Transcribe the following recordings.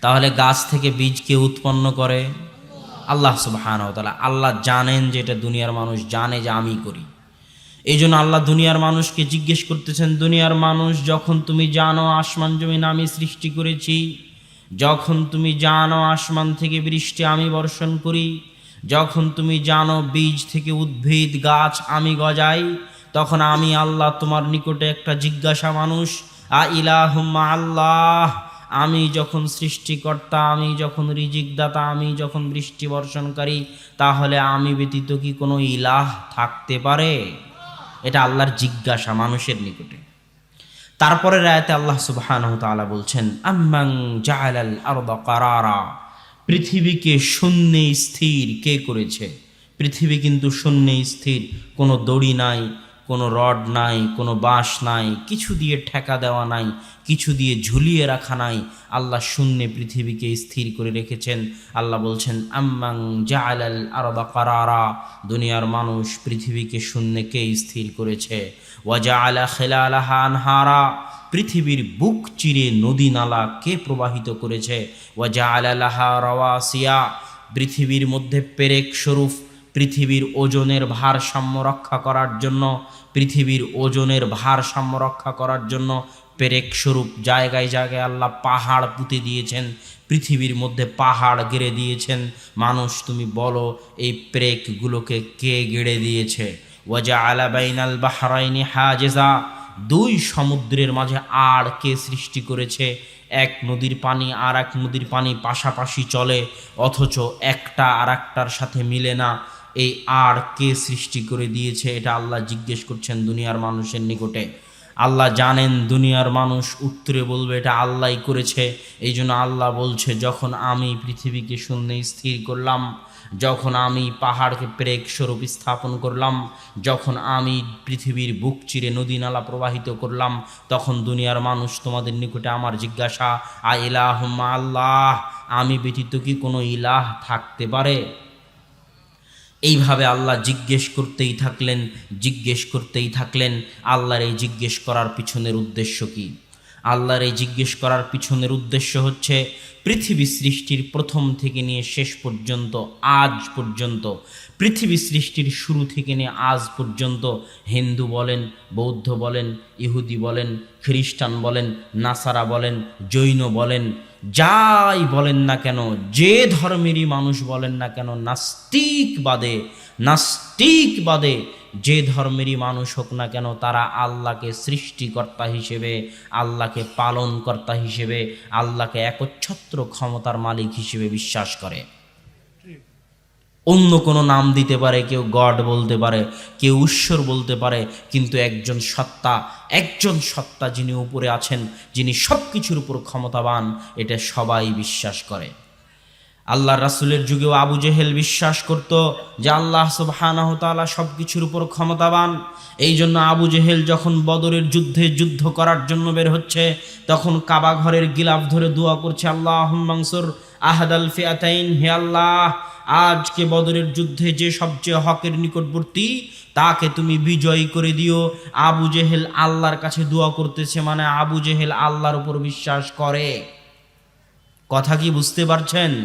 তাহলে গাছ থেকে বীজ কে উৎপন্ন করে? আল্লাহ সুবহান তালা আল্লাহ জানেন যে এটা দুনিয়ার মানুষ জানে যে আমি করি। এই জন্য আল্লাহ দুনিয়ার মানুষকে জিজ্ঞেস করতেছেন, দুনিয়ার মানুষ, যখন তুমি জানো আসমান, জমিন আমি সৃষ্টি করেছি, যখন তুমি জানো আসমান থেকে বৃষ্টি আমি বর্ষণ করি, যখন তুমি জানো বীজ থেকে উদ্ভিদ, গাছ আমি গজাই, তখন আমি আল্লাহ তোমার নিকটে একটা জিজ্ঞাসা মানুষ, আ ইলাহুম্মা আল্লাহ আমি যখন সৃষ্টিকর্তা, আমি যখন রিজিকদাতা, আমি যখন বৃষ্টি বর্ষণকারী, তাহলে আমি ব্যতীত কি কোনো ইলাহ থাকতে পারে? এটা আল্লাহর জিজ্ঞাসা মানুষের নিকটে। তারপরে রায়তে আল্লাহ সুবহানাহু তাআলা বলছেন আম্মাং জাআলাল আরদা কারারা। পৃথিবীকে শূন্যে স্থির কে করেছে? পৃথিবী কিন্তু শূন্যে স্থির, কোনো দড়ি নাই কোনো রড নাই, কোনো বাঁশ নাই, কিছু দিয়ে ঠেকা দেওয়া নাই, কিছু দিয়ে ঝুলিয়ে রাখা নাই। আল্লাহ শূন্যে পৃথিবীকে স্থির করে রেখেছেন। আল্লাহ বলছেন আম্মাং জাআলাল আরদা কারারা দুনিয়ার মানুষ পৃথিবীকে শূন্যকে স্থির করেছে? ওয়াজা আলা খেলালাহা আনহারা পৃথিবীর বুক চিরে নদী নালা কে প্রবাহিত করেছে? ওয়াজা আলালাহা রওয়াসিয়া পৃথিবীর মধ্যে পেরেক স্বরূপ পৃথিবীর ওজনের ভারসাম্য রক্ষা করার জন্য, পৃথিবীর ওজনের ভারসাম্য রক্ষা করার জন্য পেরেক স্বরূপ জায়গায় জায়গায় আল্লাহ পাহাড় পুঁতে দিয়েছেন, পৃথিবীর মধ্যে পাহাড় গেড়ে দিয়েছেন। মানুষ, তুমি বলো, এই পেরেকগুলোকে কে গেড়ে দিয়েছে? ওয়াজা আলা বাইনাল বাহরাইনি হাজেজা। দুই সমুদ্রের মাঝে আর কে সৃষ্টি করেছে? এক নদীর পানি আর এক নদীর পানি পাশাপাশি চলে, অথচ একটা আর একটার সাথে মিলে না। এই আর কে সৃষ্টি করে দিয়েছে এটা আল্লাহ জিজ্ঞেস করছেন দুনিয়ার মানুষের নিকটে। আল্লাহ জানেন দুনিয়ার মানুষ উত্তরে বলবে এটা আল্লাহই করেছে। এই জন্য আল্লাহ বলছে, যখন আমি পৃথিবীকে শূন্যে স্থির করলাম, যখন আমি পাহাড়কে প্রেক স্বরূপ স্থাপন করলাম, যখন আমি পৃথিবীর বুক চিরে নদী নালা প্রবাহিত করলাম, তখন দুনিয়ার মানুষ তোমাদের নিকটে আমার জিজ্ঞাসা, আ ইলাহুম্মা আল্লাহ, আমি ব্যতীত কি কোনো ইলাহ থাকতে পারে? এইভাবে আল্লাহ জিজ্ঞেস করতেই থাকলেন, জিজ্ঞেস করতেই থাকলেন, আল্লাহর এই জিজ্ঞেস করার পিছনের উদ্দেশ্য কি? আল্লাহর এই জিজ্ঞেস করার পিছনের উদ্দেশ্য হচ্ছে পৃথিবী সৃষ্টির প্রথম থেকে নিয়ে শেষ পর্যন্ত, আজ পর্যন্ত, পৃথিবী সৃষ্টির শুরু থেকে নিয়ে আজ পর্যন্ত হিন্দু বলেন, বৌদ্ধ বলেন, ইহুদি বলেন, খ্রিস্টান বলেন, নাসারা বলেন, জৈন বলেন যাই বলেন না কেন, যে ধর্মেরই মানুষ বলেন না কেন, নাস্তিক বাদে নাস্তিক বাদে যে ধর্মেরই মানুষ হোক না কেন, তারা আল্লাহকে সৃষ্টিকর্তা হিসেবে, আল্লাহকে পালনকর্তা হিসেবে, আল্লাহকে একচ্ছত্র ক্ষমতার মালিক হিসেবে বিশ্বাস করে। অন্য কোনো নাম দিতে পারে, কেউ গড বলতে পারে, কেউ ঈশ্বর বলতে পারে, কিন্তু একজন সত্তা একজন সত্তা যিনি উপরে আছেন, যিনি সব কিছুর উপর ক্ষমতাবান, এটা সবাই বিশ্বাস করে। আল্লাহ রাসুলের যুগেও আবু জেহেল বিশ্বাস করত যে আল্লাহ সুবহানাহ তাআলা সব কিছুর উপর ক্ষমতাবান। এই জন্য আবু জেহেল যখন বদরের যুদ্ধে যুদ্ধ করার জন্য বের হচ্ছে, তখন কাবা ঘরের গিলাফ ধরে দোয়া করছে আল্লাহ মাংসুর আহাদাল ফিয়াতাইন, হে আল্লাহ আজকে বদরের যুদ্ধে যে সবচেয়ে হকের নিকটবর্তী, তাকে তুমি বিজয়ী করে দিও। আবু জেহেল আল্লাহর কাছে দোয়া করতেছে মানে আবু জেহেল আল্লাহর উপর বিশ্বাস করে। কথা কি বুঝতে পারছেন?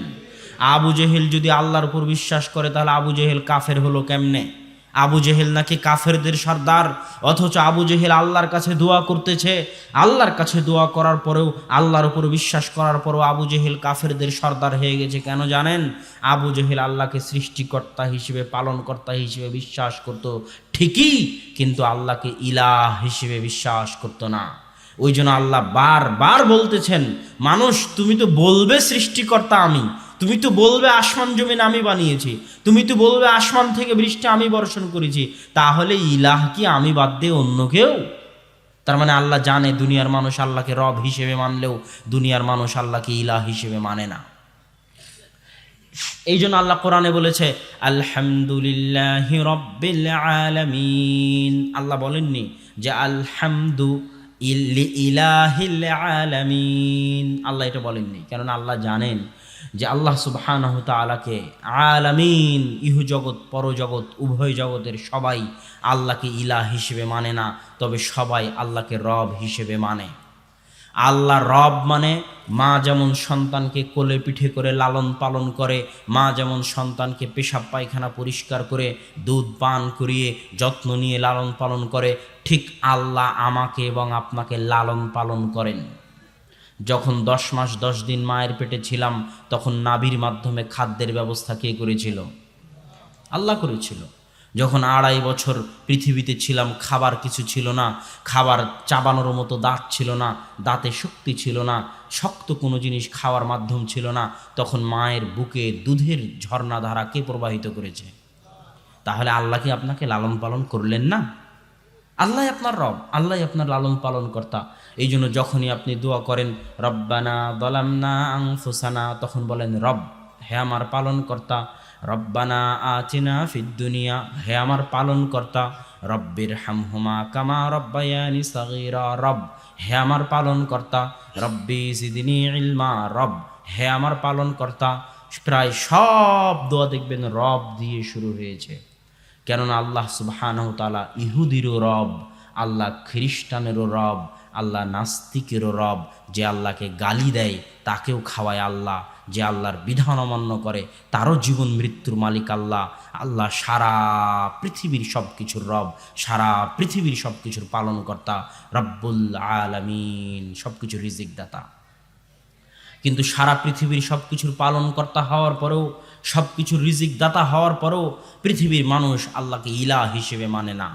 আবু জেহেল যদি আল্লাহর উপর বিশ্বাস করে, তাহলে আবু জেহেল কাফের হলো কেমনে? আবু জেহেল নাকি কাফেরদের সর্দার? অথচ আবু জেহেল আল্লাহর কাছে দোয়া করতেছে। আল্লাহর কাছে দোয়া করার পরেও আল্লাহর উপর বিশ্বাস করার পরেও আবু জেহেল কাফেরদের সর্দার হয়ে গেছে, কেন জানেন? আবু জেহেল আল্লাহকে সৃষ্টিকর্তা হিসেবে, পালনকর্তা হিসেবে বিশ্বাস করত। ঠিকই, কিন্তু আল্লাহকে ইলাহ হিসেবে বিশ্বাস করতো না। ওই জন্য আল্লাহ বারবার বলতেছেন, মানুষ, তুমি তো বলবে সৃষ্টিকর্তা আমি তুমি তো বলবে আসমান জমিন আমি বানিয়েছি। তুমি তো বলবে আসমান থেকে বৃষ্টি আমি বর্ষণ করেছি। তাহলে ইলাহ কি আমি বাদ দিয়ে অন্য কেউ? তার মানে আল্লাহ জানে দুনিয়ার মানুষ আল্লাহকে রব হিসেবে মানলেও দুনিয়ার মানুষ আল্লাহকে ইলাহ হিসেবে মানে না। এই জন্য আল্লাহ কোরআনে বলেছে, আলহামদুলিল্লাহ রব্বিল আলামিন। আল্লাহ বলেননি যে, আলহামদু ইলাহিল আলামিন। আল্লাহ এটা বলেননি। কেননা আল্লাহ জানেন যে আল্লাহ সুবহানাহ তাআলাকে আলামিন ইহু জগৎ, পরজগৎ, উভয় জগতের সবাই আল্লাহকে ইলা হিসেবে মানে না, তবে সবাই আল্লাহকে রব হিসেবে মানে। আল্লাহ রব মানে মা যেমন সন্তানকে কোলে পিঠে করে লালন পালন করে, মা যেমন সন্তানকে পেশাব পায়খানা পরিষ্কার করে, দুধ পান করিয়ে, যত্ন নিয়ে লালন পালন করে, ঠিক আল্লাহ আমাকে এবং আপনাকে লালন পালন করেন। যখন দশ মাস, দশ দিন মায়ের পেটে ছিলাম, তখন নাভির মাধ্যমে খাদ্যের ব্যবস্থা কে করেছিল? আল্লাহ করেছিল। যখন আড়াই বছর পৃথিবীতে ছিলাম, খাবার কিছু ছিল না, খাবার চাবানোর মতো দাঁত ছিল না, দাঁতে শক্তি ছিল না, শক্ত কোনো জিনিস খাওয়ার মাধ্যম ছিল না, তখন মায়ের বুকে দুধের ঝর্ণাধারা কে প্রবাহিত করেছে? তাহলে আল্লাহ কি আপনাকে লালন পালন করলেন না? আল্লাহ আপনার রব আল্লাহ আপনার লালন পালন কর্তা এই জন্য যখনই আপনি দোয়া করেন, রব্বানা দলামনা আংফুসানা তখন বলেন, রব, হে আমার পালন কর্তা রব্বানা আচিনা ফিদ্দুনিয়া হে আমার পালন কর্তা রব্বির হামহুমা কামা রব্বায়ানি সাগীরা রব, হে আমার পালন কর্তা রব্বি জিদিনি ইলমা রব, হে আমার পালন কর্তা প্রায় সব দোয়া দেখবেন রব দিয়ে শুরু হয়েছে। কেননা আল্লাহ সুবহানাহু তাআলা ইহুদিরও রব, আল্লাহ খ্রিস্টানেরও রব, আল্লাহ নাস্তিকেরও রব। যে আল্লাহকে গালি দেয়, তাকেও খাওয়ায় আল্লাহ। যে আল্লাহর বিধান অমান্য করে, তারও জীবন মৃত্যুর মালিক আল্লাহ। আল্লাহ সারা পৃথিবীর সব কিছুর রব, সারা পৃথিবীর সব কিছুর পালনকর্তা, রব্বুল আলামিন সব কিছুর রিজিক দাতা কিন্তু সারা পৃথিবীর সব কিছুর পালনকর্তা হওয়ার পরেও সব কিছুর রিজিক দাতা হওয়ার পরেও পৃথিবীর মানুষ আল্লাহকে ইলা হিসেবে মানে না।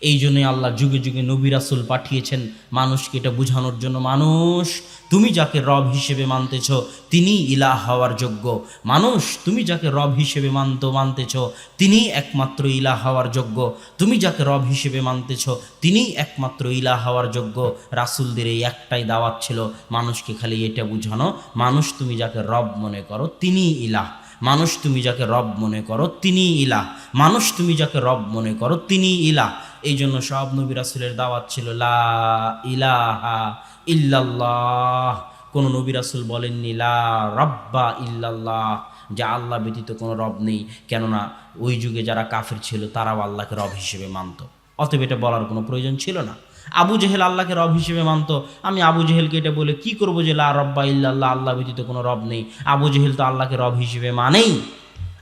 এই জন্যই আল্লাহ যুগে যুগে নবী রাসুল পাঠিয়েছেন মানুষকে এটা বোঝানোর জন্য, মানুষ, তুমি যাকে রব হিসেবে মানতেছ তিনি ইলাহ হওয়ার যোগ্য। মানুষ, তুমি যাকে রব হিসেবে মানত, মানতেছ তিনি একমাত্র ইলাহ হওয়ার যোগ্য। তুমি যাকে রব হিসেবে মানতেছ তিনি একমাত্র ইলাহ হওয়ার যোগ্য। রাসুলদের এই একটাই দাওয়াত ছিল, মানুষকে খালি এটা বুঝানো, মানুষ তুমি যাকে রব মনে করো তিনি ইলাহ। মানুষ তুমি যাকে রব মনে করো, তিনি ইলাহ। মানুষ তুমি যাকে রব মনে করো, তিনি ইলাহ। এই জন্য সব নবী রাসুলের দাওয়াত ছিল, লা ইলাহা ইল্লাল্লাহ। কোন নবী রাসুল বলেননি, লা রব্বা ইল্লাল্লাহ। যে আল্লাহ ব্যতীত কোনো রব নেই। কেননা ওই যুগে যারা কাফের ছিল, তারাও আল্লাহকে রব হিসেবে মানত। অতএব এটা বলার কোনো প্রয়োজন ছিল না। আবু জেহেল আল্লাহকে রব হিসেবে মানত। আমি আবু জেহেলকে এটা বলে, কি করব যে লা রব্বা ইল্লাল্লাহ, আল্লাহ ব্যতীত কোনো রব নেই। আবু জেহেল তো আল্লাহকে রব হিসেবে মানেই।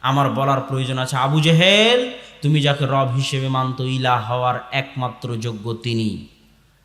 আমার বলার প্রয়োজন আছে, আবু জেহেল, তুমি যাকে রব হিসেবে মানত, ইলাহ হওয়ার একমাত্র যোগ্য তিনি।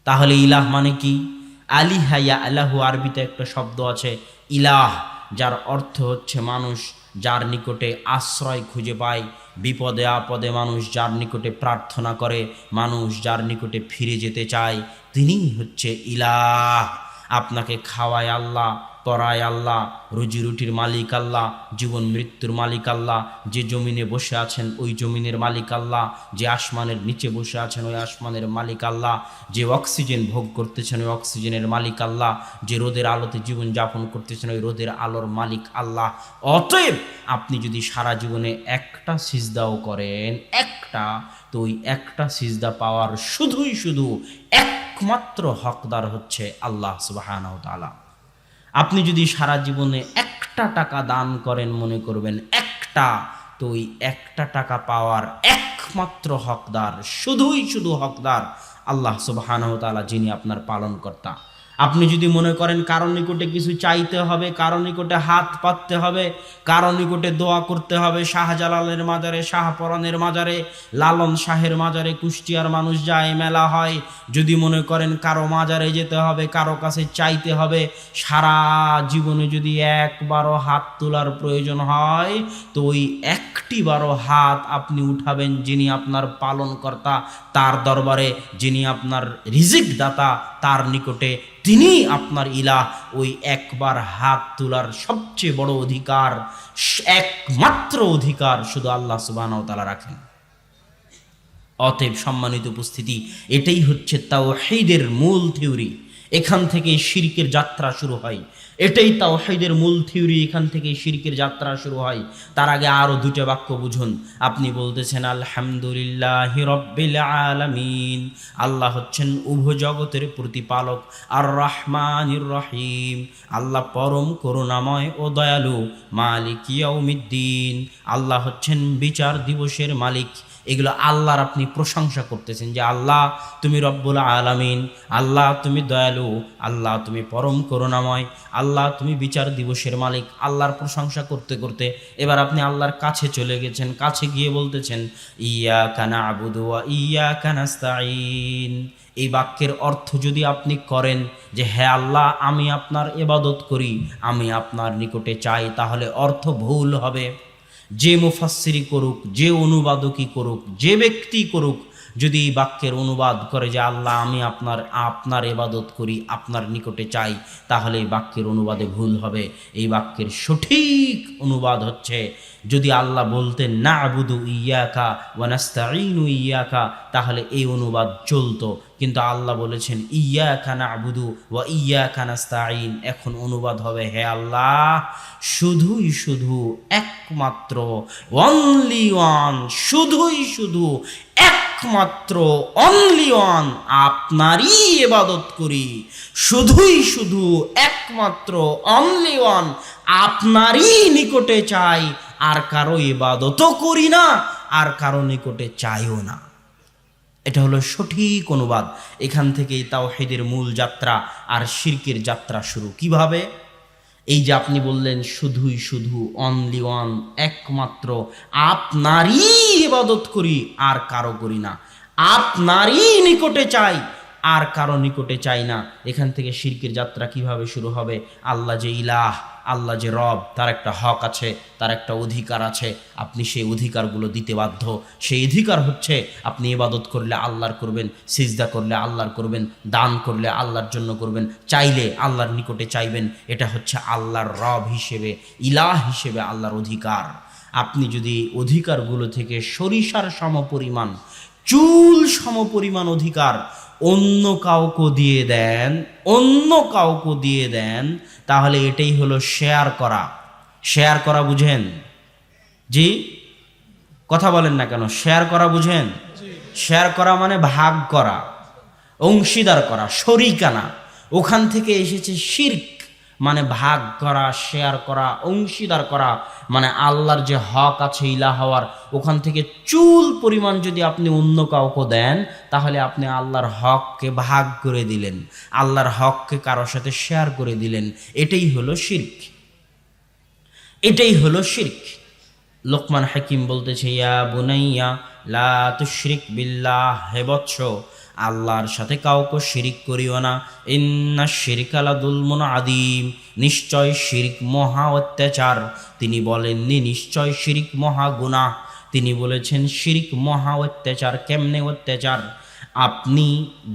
তাহলে ইলাহ মানে কি? আলিহা ইয়া আল্লাহু আরবিতে একটা শব্দ আছে, ইলাহ, যার অর্থ হচ্ছে মানুষ যার নিকটে আশ্রয় খুঁজে পায়, বিপদে আপদে মানুষ যার নিকটে প্রার্থনা করে, মানুষ যার নিকটে ফিরে যেতে চায়, তিনিই হচ্ছে ইলাহ। আপনাকে খাওয়ায় আল্লাহ পরায় আল্লাহ, রুজি রুটির মালিক আল্লাহ, জীবন মৃত্যুর মালিক আল্লাহ, যে জমিনে বসে আছেন ওই জমিনের মালিক আল্লাহ, যে আসমানের নিচে বসে আছেন ওই আসমানের মালিক আল্লাহ, যে অক্সিজেন ভোগ করতেছেন ওই অক্সিজেনের মালিক আল্লাহ, যে রোদের আলোতে জীবন যাপন করতেছেন ওই রোদের আলোর মালিক আল্লাহ। অতএব আপনি যদি সারা জীবনে একটা সিজদাও করেন, একটা, তো ওই একটা সিজদা পাওয়ার শুধুই শুধু একমাত্র হকদার হচ্ছে আল্লাহ সুবাহানাও তালা আপনি যদি সারা জীবনে একটা টাকা দান করেন মনে করবেন, একটা, তো ওই একটা টাকা পাওয়ার একমাত্র হকদার, শুধুই শুধু হকদার আল্লাহ সুবাহানাও তালা যিনি আপনার পালনকর্তা। আপনি যদি মনে করেন কারও নিকটে কিছু চাইতে হবে, কারও নিকটে হাত পাততে হবে, কারও নিকটে দোয়া করতে হবে, শাহজালালের মাজারে, শাহপরানের মাজারে, লালন শাহের মাজারে, কুষ্টিয়ার মানুষ যায়, মেলা হয়। যদি মনে করেন কারও মাজারে যেতে হবে, কারও কাছে চাইতে হবে, সারা জীবনে যদি একবারও হাত তোলার প্রয়োজন হয়, তো ওই একটি বারো হাত আপনি উঠাবেন যিনি আপনার পালনকর্তা, তার দরবারে, যিনি আপনার রিজিক দাতা তার নিকটে তিনি আপনার ইলা ওই একবার হাত তোলার সবচেয়ে বড় অধিকার, একমাত্র অধিকার শুধু আল্লাহ সুবাহ তালা রাখেন। অতএব সম্মানিত উপস্থিতি, এটাই হচ্ছে তাও মূল থিওরি। এখান থেকে শিরকের যাত্রা শুরু হয়। এটাই তাও হেদের মূল থিওরি, এখান থেকে শিরকের যাত্রা শুরু হয়। তার আগে আরও দুটো বাক্য বুঝুন। আপনি বলতেছেন, আলহামদুলিল্লাহ রব্বিল আলামিন। আল্লাহ হচ্ছেন উভয় জগতের প্রতিপালক আর রহমান রহিম। আল্লাহ পরম করুণাময় ও দয়ালু, মালিক ইয়াউমিদ্দিন। আল্লাহ হচ্ছেন বিচার দিবসের মালিক। এগুলো আল্লাহর আপনি প্রশংসা করতেছেন যে আল্লাহ তুমি রব্বুল আলামিন, আল্লাহ তুমি দয়ালু, আল্লাহ তুমি পরম করুণাময়, আল্লাহ তুমি বিচার দিবসের মালিক, আল্লাহর প্রশংসা করতে করতে এবার আপনি আল্লাহর কাছে চলে গেছেন, কাছে গিয়ে বলতেছেন ইয়া কানা আবুদু ইয়া কানাস্তাইন এই বাক্যের অর্থ যদি আপনি করেন যে হ্যাঁ আল্লাহ, আমি আপনার এবাদত করি, আমি আপনার নিকটে চাই, তাহলে অর্থ ভুল হবে। যে মুফাসসিরি করুক যে অনুবাদকই করুক যে ব্যক্তি করুক যদি এই বাক্যের অনুবাদ করে যে, আল্লাহ, আমি আপনার আপনার এবাদত করি, আপনার নিকটে চাই, তাহলে এই বাক্যের অনুবাদে ভুল হবে। এই বাক্যের সঠিক অনুবাদ হচ্ছে, যদি আল্লাহ বলতেন না আবুদু ইয়াকা ওয়ানাস্তাইনু ইয়াকা তাহলে এই অনুবাদ চলতো। কিন্তু আল্লাহ বলেছেন ইয়া খানা আবুদু ওয়া ইয়া খানাস্তাইন এখন অনুবাদ হবে, হে আল্লাহ, শুধুই শুধু একমাত্র অনলি ওয়ান শুধুই শুধু একমাত্র অনলি ওয়ান আপনারই এবাদত করি। শুধুই শুধু একমাত্র অনলি ওয়ান আপনারই নিকটে চাই, আর কারও ইবাদতও করি না, আর কারও নিকটে চাইও না। এটা হলো সঠিক অনুবাদ। এখান থেকেই তাওহিদের মূল যাত্রা আর শিরকের যাত্রা শুরু। কীভাবে? এই যে আপনি বললেন শুধুই শুধু অনলি ওয়ান একমাত্র, আপনারই ইবাদত করি, আর কারও করি না। আপনারই নিকটে চাই, আর কারও নিকটে চাই না। এখান থেকে শিরকের যাত্রা কীভাবে শুরু হবে? আল্লাহ যে ইলাহ আল্লাহ যে রব, তার একটা হক আছে, তার একটা অধিকার আছে, আপনি সেই অধিকারগুলো দিতে বাধ্য। সেই অধিকার হচ্ছে আপনি ইবাদত করলে আল্লাহর করবেন, সিজদা করলে আল্লাহর করবেন, দান করলে আল্লাহর জন্য করবেন, চাইলে আল্লাহর নিকটে চাইবেন। এটা হচ্ছে আল্লাহর রব হিসেবে, ইলাহ হিসেবে আল্লাহর অধিকার। আপনি যদি অধিকারগুলো থেকে সরিষার সমপরিমাণ, চুল সমপরিমাণ অধিকার অন্য কাউকে দিয়ে দেন, অন্য কাউকে দিয়ে দেন তাহলে এটাই হলো শেয়ার করা। শেয়ার করা বুঝেন? জি? কথা বলেন না কেন? শেয়ার করা বুঝেন? শেয়ার করা মানে ভাগ করা, অংশীদার করা শরিকানা ওখান থেকে এসেছে শির্ক। মানে ভাগ করা শেয়ার করা, অংশীদার করা মানে আল্লাহর যে হক আছে ইলা হওয়ার, ওখান থেকে চুল পরিমাণ যদি আপনি অন্য কাউকে দেন, তাহলে আপনি আল্লাহর হককে ভাগ করে দিলেন। আল্লাহর হককে কারোর সাথে শেয়ার করে দিলেন। এটাই হলো শির্ক। এটাই হলো শির্ক। লোকমান হাকিম বলতেছে, ইয়া বুনাইয়া, লা তুশরিক বিল্লাহ হে বৎস আল্লাহর সাথে কাউকে শিরিক করিও না। ইন্না শিরকালা দুলমন আদিম নিশ্চয় শিরিক মহা অত্যাচার। তিনি বলেননি, নিশ্চয় শিরিক মহা গুনাহ। তিনি বলেছেন, শিরিক মহা অত্যাচার, কেমনে অত্যাচার? আপনি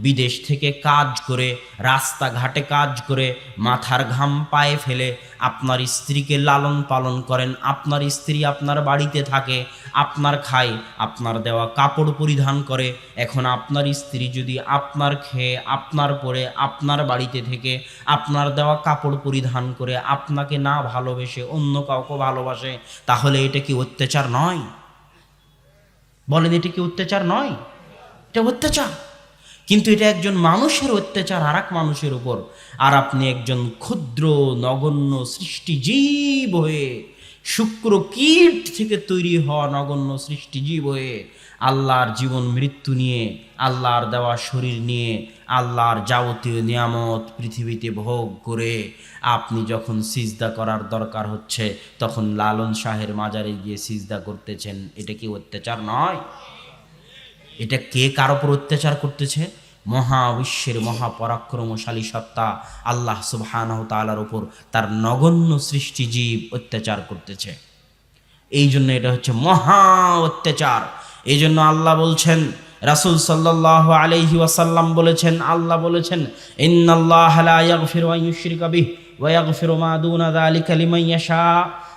বিদেশ থেকে কাজ করে, রাস্তাঘাটে কাজ করে, মাথার ঘাম পায়ে ফেলে আপনার স্ত্রীকে লালন পালন করেন, আপনার স্ত্রী আপনার বাড়িতে থাকে, আপনার খায়, আপনার দেওয়া কাপড় পরিধান করে, এখন আপনার স্ত্রী যদি আপনার খেয়ে, আপনার পরে আপনার বাড়িতে থেকে আপনার দেওয়া কাপড় পরিধান করে আপনাকে না ভালোবেসে, অন্য কাউকে ভালোবাসে, তাহলে এটা কি অত্যাচার নয়? বলেন, এটা কি অত্যাচার নয়? এটা অত্যাচার। কিন্তু এটা একজন মানুষের অত্যাচার আর এক মানুষের উপর। আর আপনি একজন ক্ষুদ্র, নগণ্য সৃষ্টিজীব হয়ে, শুক্র কীট থেকে তৈরি হওয়া নগণ্য সৃষ্টিজীব হয়ে, আল্লাহর জীবন মৃত্যু নিয়ে, আল্লাহর দেওয়া শরীর নিয়ে, আল্লাহর যাবতীয় নিয়ামত পৃথিবীতে ভোগ করে, আপনি যখন সিজদা করার দরকার হচ্ছে, তখন লালন শাহের মাজারে গিয়ে সিজদা করতেছেন, এটা কি অত্যাচার নয়? এটা কে কার ওপর অত্যাচার করতেছে? মহাবিশ্বের মহাপরাক্রমশালী সত্তা আল্লাহ সুবহানাহ তাআলার উপর তার নগণ্য সৃষ্টিজীব অত্যাচার করতেছে। এই জন্য এটা হচ্ছে মহা অত্যাচার। এই জন্য আল্লাহ বলছেন, রাসূল সাল্লাল্লাহু আলাইহি ওয়াসাল্লাম বলেছেন, আল্লাহ বলেছেন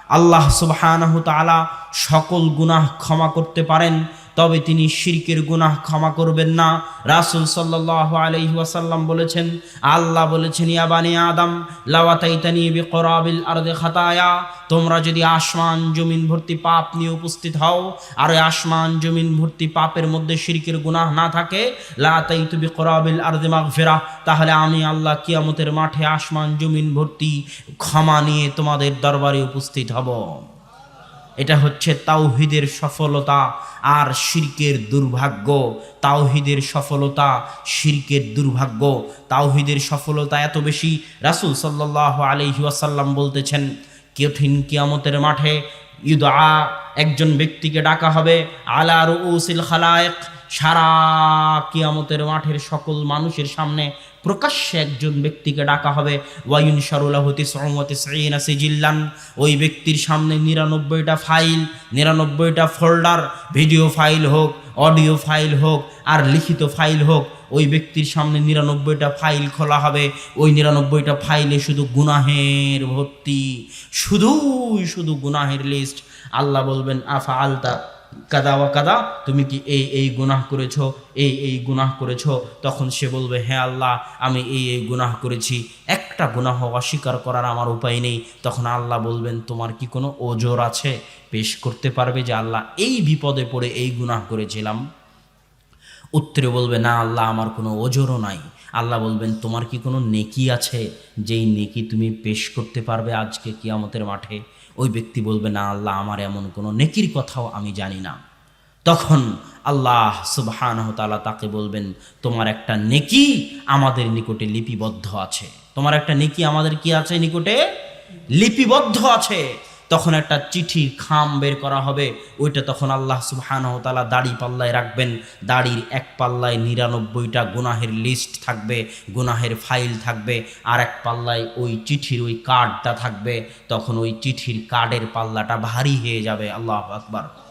আল্লাহ সুবহানাহু তাআলা সকল গুনাহ ক্ষমা করতে পারেন তবে তিনি শিরকের গুনাহ ক্ষমা করবেন না। রাসূল সাল্লাল্লাহু আলাইহি ওয়াসাল্লাম বলেছেন, আল্লাহ বলেছেন, ইয়া বানি আদম, লাওয়াতাইতানি বিকরাবিল আরদি খাতায়া। তোমরা যদি আসমান, জমিন ভর্তি পাপ নিয়ে উপস্থিত হও, আর আসমান, জমিন ভর্তি পাপের মধ্যে শিরকের গুনাহ না থাকে, লাতাইতু বিকরাবিল আরদি মাগফিরা তাহলে আমি আল্লাহ কিয়ামতের মাঠে আসমান, জমিন ভর্তি ক্ষমা নিয়ে তোমাদের দরবারে উপস্থিত হব। এটা হচ্ছে তাওহিদের সফলতা আর শিরকের দুর্ভাগ্য। তাওহিদের সফলতা, শিরকের দুর্ভাগ্য। তাওহিদের সফলতা এত বেশি, রাসূল সাল্লাল্লাহু আলাইহি ওয়াসাল্লাম বলতেছেন, কঠিন কিয়ামতের মাঠে ইউদা একজন ব্যক্তিকে ডাকা হবে আলা রুউসিল খালায়েক। সারা কিয়ামতের মাঠের সকল মানুষের সামনে প্রকাশ্যে একজন ব্যক্তিকে ডাকা হবে। ওয়াইন শারুলাহতি সহমতি সাইনা সিজিল্লান। ওই ব্যক্তির সামনে নিরানব্বইটা ফাইল, নিরানব্বইটা ফোল্ডার, ভিডিও ফাইল হোক, অডিও ফাইল হোক, আর লিখিত ফাইল হোক, ওই ব্যক্তির সামনে নিরানব্বইটা ফাইল খোলা হবে। ওই নিরানব্বইটা ফাইলে শুধু গুনাহের ভর্তি। শুধুই শুধু গুনাহের লিস্ট আল্লাহ বলবেন আফা আলতা কাদা ওয়া কাদা, তুমি কি এই এই গুনাহ করেছ, এই এই গুনাহ করেছ? তখন সে বলবে হ্যাঁ আল্লাহ, আমি এই এই গুনাহ করেছি। একটা গুনাহ অস্বীকার করার আমার উপায় নেই। তখন আল্লাহ বলবেন, তোমার কি কোনো ওজোর আছে? পেশ করতে পারবে যে আল্লাহ এই বিপদে পড়ে এই গুনাহ করেছিলাম? উত্তরে বলবে, না আল্লাহ, আমার কোনো ওজোরও নাই। আল্লাহ বলবেন, তোমার কি কোনো নেকি আছে? যেই নেকি তুমি পেশ করতে পারবে আজকে কিয়ামতের মাঠে? ওই ব্যক্তি বলবে, না আল্লাহ, আমার এমন কোনো নেকির কথাও আমি জানি না। তখন আল্লাহ সুবহান তালা তাকে বলবেন, তোমার একটা নেকি আমাদের নিকটে লিপিবদ্ধ আছে। তোমার একটা নেকি আমাদের কি আছে নিকটে? লিপিবদ্ধ আছে। তখন একটা চিঠি খাম বের করা হবে, ওইটা তখন আল্লাহ সুবাহানহতালা দাড়ি পাল্লায় রাখবেন। দাড়ির এক পাল্লায় নিরানব্বইটা গুনাহের লিস্ট থাকবে, গুনাহের ফাইল থাকবে আর এক পাল্লায় ওই চিঠির ওই কার্ডটা থাকবে, তখন ওই চিঠির কার্ডের পাল্লাটা ভারী হয়ে যাবে। আল্লাহ আকবার।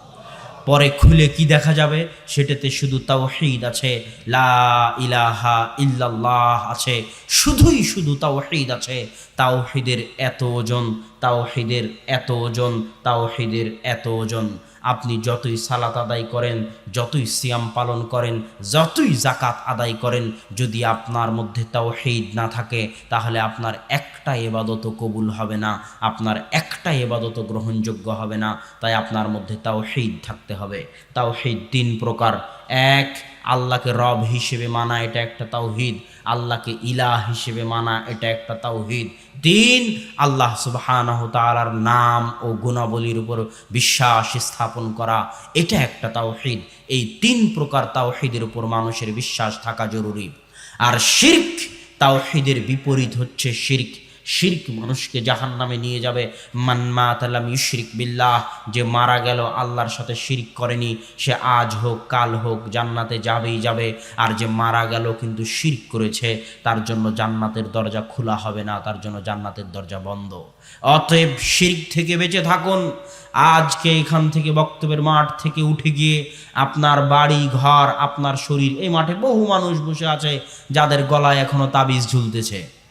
পরে খুলে কি দেখা যাবে? সেটাতে শুধু তাওহিদ আছে। লা ইলাহা ইল্লাল্লাহ আছে। শুধুই শুধু তাওহিদ আছে। তাওহিদের এত ওজন তাওহিদের এত ওজন তাওহিদের এত ওজন আপনি যতই সালাত আদায় করেন, যতই সিয়াম পালন করেন, যতই জাকাত আদায় করেন, যদি আপনার মধ্যে তাও হেদ না থাকে, তাহলে আপনার একটা এবাদত কবুল হবে না, আপনার একটা এবাদত গ্রহণযোগ্য হবে না, তাই আপনার মধ্যে তাও হেদ থাকতে হবে। তাও হেদ তিন প্রকার। এক আল্লাহকে রব হিসেবে মানা, এটা একটা তাওহিদ। আল্লাহকে ইলাহ হিসেবে মানা, এটা একটা তাওহিদ। তিন আল্লাহ সুবহানাহ তাআলার নাম ও গুণাবলীর উপর বিশ্বাস স্থাপন করা, এটা একটা তাওহিদ। এই তিন প্রকার তাওহিদের উপর মানুষের বিশ্বাস থাকা জরুরি। আর শির্ক তাওহিদের বিপরীত হচ্ছে শির্ক। শির্ক মানুষকে জাহান নামে নিয়ে যাবে। মান্মা তালাম ইশরিক বিল্লাহ, যে মারা গেল আল্লাহর সাথে শিরিক করেনি, সে আজ হোক, কাল হোক, জান্নাতে যাবেই যাবে। আর যে মারা গেল কিন্তু শির্ক করেছে, তার জন্য জান্নাতের দরজা খোলা হবে না, তার জন্য জান্নাতের দরজা বন্ধ। অতএব শির্ক থেকে বেঁচে থাকুন। আজকে এখান থেকে বক্তব্যের মাঠ থেকে উঠে গিয়ে আপনার বাড়ি, ঘর, আপনার শরীর, এই মাঠে বহু মানুষ বসে আছে, যাদের গলায় এখনও তাবিজ ঝুলতেছে।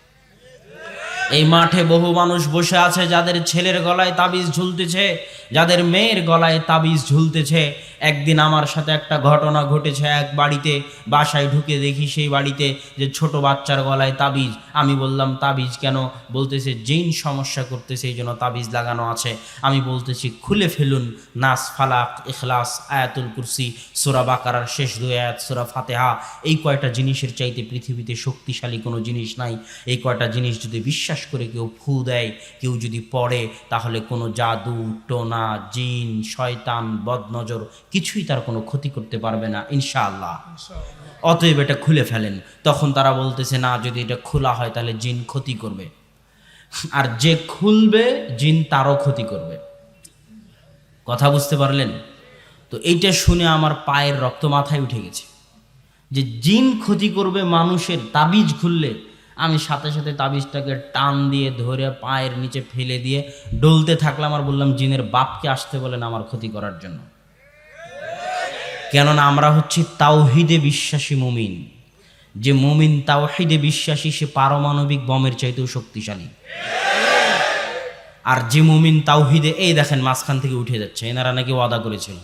এই মাঠে বহু মানুষ বসে আছে যাদের ছেলের গলায় তাবিজ ঝুলতেছে। যাদের মেয়ের গলায় তাবিজ ঝুলতেছে, একদিন আমার সাথে একটা ঘটনা ঘটেছে, এক বাড়িতে বাসায় ঢুকে দেখি সেই বাড়িতে যে ছোট বাচ্চার গলায় তাবিজ। আমি বললাম, তাবিজ কেন? বলতেছে, জিন সমস্যা করতেছে, এই জন্য তাবিজ লাগানো আছে। আমি বলতেছি, খুলে ফেলুন, নাস ফালাক, ইখলাস, আয়াতুল কুরসি, সুরা বাকারার শেষ দুই আয়াত, সুরা ফাতেহা। এই কয়টা জিনিসের চাইতে পৃথিবীতে শক্তিশালী কোনো জিনিস নাই। এই কয়টা জিনিস যদি বিশ্বাস করে কেউ ফু দেয়, কেউ যদি পড়ে, তাহলে কোনো জাদু, টোনা জিন শয়তান বদনজর কিছুই তার কোনো ক্ষতি করতে পারবে না ইনশাআল্লাহ। অতএব এটা খুলে ফেলেন। তখন তারা বলতেছে না যদি এটা খোলা হয় তাহলে জিন ক্ষতি করবে। আর যে খুলবে জিন তারও ক্ষতি করবে। কথা বুঝতে পারলেন? তো এইটা শুনে আমার পায়ের রক্ত মাথায় উঠে গেছে। যে জিন ক্ষতি করবে মানুষের তাবিজ খুললে আমি সাথে সাথে তাবিজটাকে টান দিয়ে ধরে পায়ের নিচে ফেলে দিয়ে ডলতে থাকলাম আর বললাম, জিনের বাপকে আসতে বলেন আমার ক্ষতি করার জন্য। কেননা আমরা হচ্ছি তাওহিদে বিশ্বাসী মুমিন। যে মুমিন তাওহিদে বিশ্বাসী, সে পারমাণবিক বমের চাইতেও শক্তিশালী। আর যে মুমিন তাওহিদে, এই দেখেন মাঝখান থেকে উঠে যাচ্ছে, এনারা নাকি ওয়াদা করেছিল।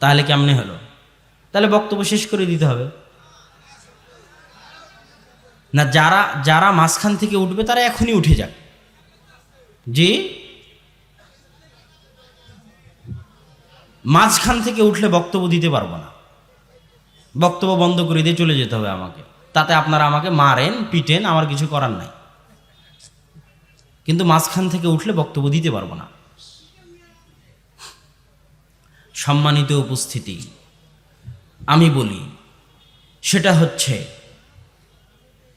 তাহলে কেমনে হলো? তাহলে বক্তব্য শেষ করে দিতে হবে। না যারা যারা মাঝখান থেকে উঠবে তারা এখনই উঠে যাক। জি? মাঝখান থেকে উঠলে বক্তব্য দিতে পারব না। বক্তব্য বন্ধ করে দিয়ে চলে যেতে হবে আমাকে। তাতে আপনারা আমাকে মারেন, পিটেন, আমার কিছু করার নাই। কিন্তু মাঝখান থেকে উঠলে বক্তব্য দিতে পারব না। সম্মানিত উপস্থিতি, আমি বলি, সেটা হচ্ছে